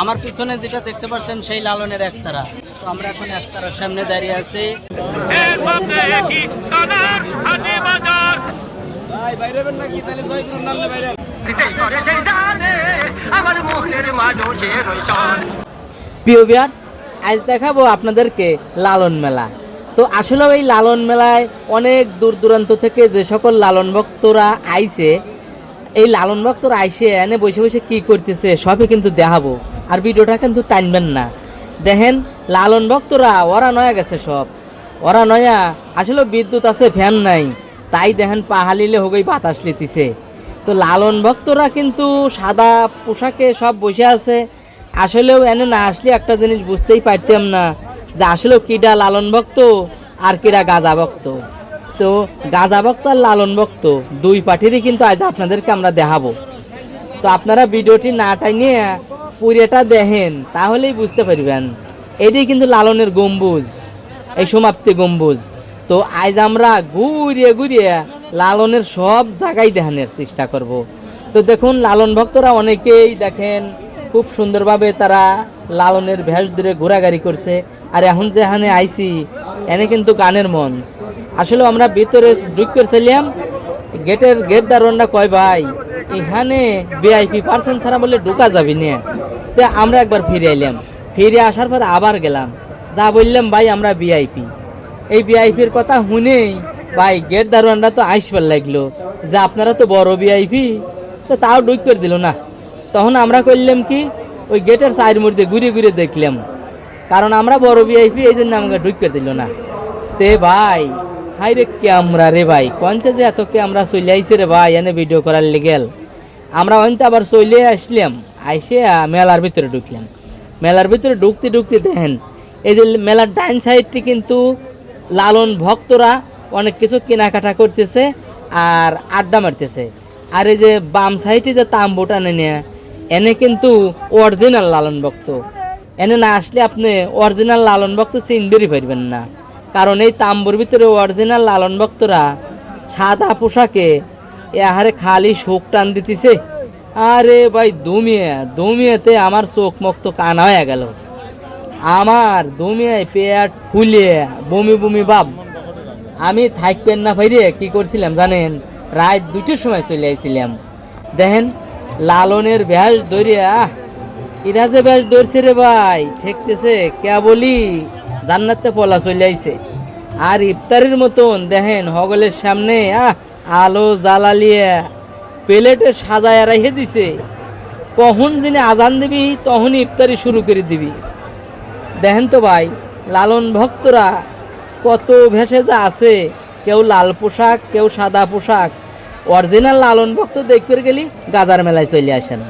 আমার পিছনে যেটা দেখতে পাচ্ছেন, সেই লালনের একতারা। তো আমরা এখন একতারার সামনে দাঁড়িয়ে আছি। আজ দেখাবো আপনাদেরকে লালন মেলা। তো আসলে এই লালন মেলায় অনেক দূর দূরান্ত থেকে যে সকল লালন ভক্তরা আইছে, এই লালন ভক্তরা আইসে এনে বসে বসে কি করতেছে, সবই কিন্তু দেখাবো। আর ভিডিওটা কিন্তু টানবেন না। দেখেন, লালন ভক্তরা, ওরা নয়া গেছে সব। ওরা নয়া, আসলে বিদ্যুৎ আছে, ফ্যান নাই। তাই দেখেন পাহালিলে হোগই বাতাস লিতিছে। তো লালন ভক্তরা কিন্তু সাদা পোশাকে সব বসে আছে। আসলেও এনে না আসলে একটা জিনিস বুঝতেই পারতাম না যে আসলেও কিডা লালন ভক্ত আর কিডা গাজা ভক্ত। তো গাজা ভক্ত আর লালন ভক্ত দুই পার্টিরই কিন্তু আজ আপনাদেরকে আমরা দেখাবো। তো আপনারা ভিডিওটি না টাইনে পুরোটা দেখেন, তাহলেই বুঝতে পারবেন। এটাই কিন্তু লালনের গম্বুজ, এই সমাপ্তি গম্বুজ। তো আজ আমরা ঘুরিয়ে ঘুরিয়ে লালনের সব জায়গায় দেখানোর চেষ্টা করব। তো দেখুন, লালন ভক্তরা অনেকেই দেখেন, খুব সুন্দরভাবে তারা লালনের ভেষ ধরে ঘোরাঘুরি করছে। আর এখন যে এখানে আইছি, এনে কিন্তু গানের মঞ্চ আসলে আমরা ভিতরে ঢুকতেছিলাম গেটের গেট দারোয়ানরা কয় ভাই, এখানে ভিআইপি পার্সেন্ট ছাড়া বলে ঢুকা যাবি না। তো আমরা একবার ফিরে এলাম। ফিরে আসার পর আবার গেলাম। যা বললাম, ভাই, আমরা ভিআইপি এই ভিআইপির কথা শুনেই, ভাই, গেট দারোয়ানরা তো আইসবার লাগল। যে আপনারা তো বড় ভিআইপি তো তাও ঢুক করে দিল না। তখন আমরা করলাম কি, ওই গেটের সাইড মধ্যে ঘুরে ঘুরে দেখলাম। কারণ আমরা বড় ভিআইপি এই জন্য আমাকে ঢুক করে দিল না। তে ভাই হাই রে ক্যামরা রে ভাই, কনতে যে এত ক্যামরা চলে আইছে রে ভাই, এনে ভিডিও করার লেগেল। আমরা অন্তে আবার চলে আসলাম। আইসে মেলার ভিতরে ঢুকলাম। মেলার ভিতরে ঢুকতে ঢুকতে দেখেন, এই যে মেলার ডাইন সাইডটি কিন্তু লালন ভক্তরা অনেক কিছু কেনাকাটা করতেছে আর আড্ডা মারতেছে। আর এই যে বাম সাইডে যে তাম্বুটা নেনে এনে কিন্তু অরিজিনাল লালন ভক্ত। এনে না আসলে আপনি অরিজিনাল লালন ভক্ত চিনবেরই পারবেন না। কারণ এই তাম্বুর ভিতরে অরিজিনাল লালন ভক্তরা সাদা পোশাকে এহারে খালি শোক টান দিতেছে। আরে ভাই, দুমিয়ে, দুমিয়েতে আমার চোখ মুখ তো কানা হয়ে গেল। আমার দুমিয়ায় পেট ফুলে বমি বমি ভাব। আমি থাকবেন না ভাইরে, কি করছিলাম জানেন? রাত দুটোর সময় চলে আইছিলাম। দেখেন, লালনের ব্যাস ধরিয়া এরা যে ব্যাস ধরছে রে ভাই, ঠেকতেছে কে বলি জান্নাতে পলা চলে আইছে। আর ইফতারের মতন, দেখেন, হগলের সামনে, আহ, আলো জ্বালালিয়ে প্লেটে সাজায় রেখে দিছে। কখন যিনি আজান দিবি, তখনই ইফতারি শুরু করে দিবি। দেখেন তো ভাই, লালন ভক্তরা কত ভেসে যা আছে। কেউ লাল পোশাক, কেউ সাদা পোশাক। অরিজিনাল লালন ভক্ত দেখবে গেলি গাজার মেলায় চলে আসেন।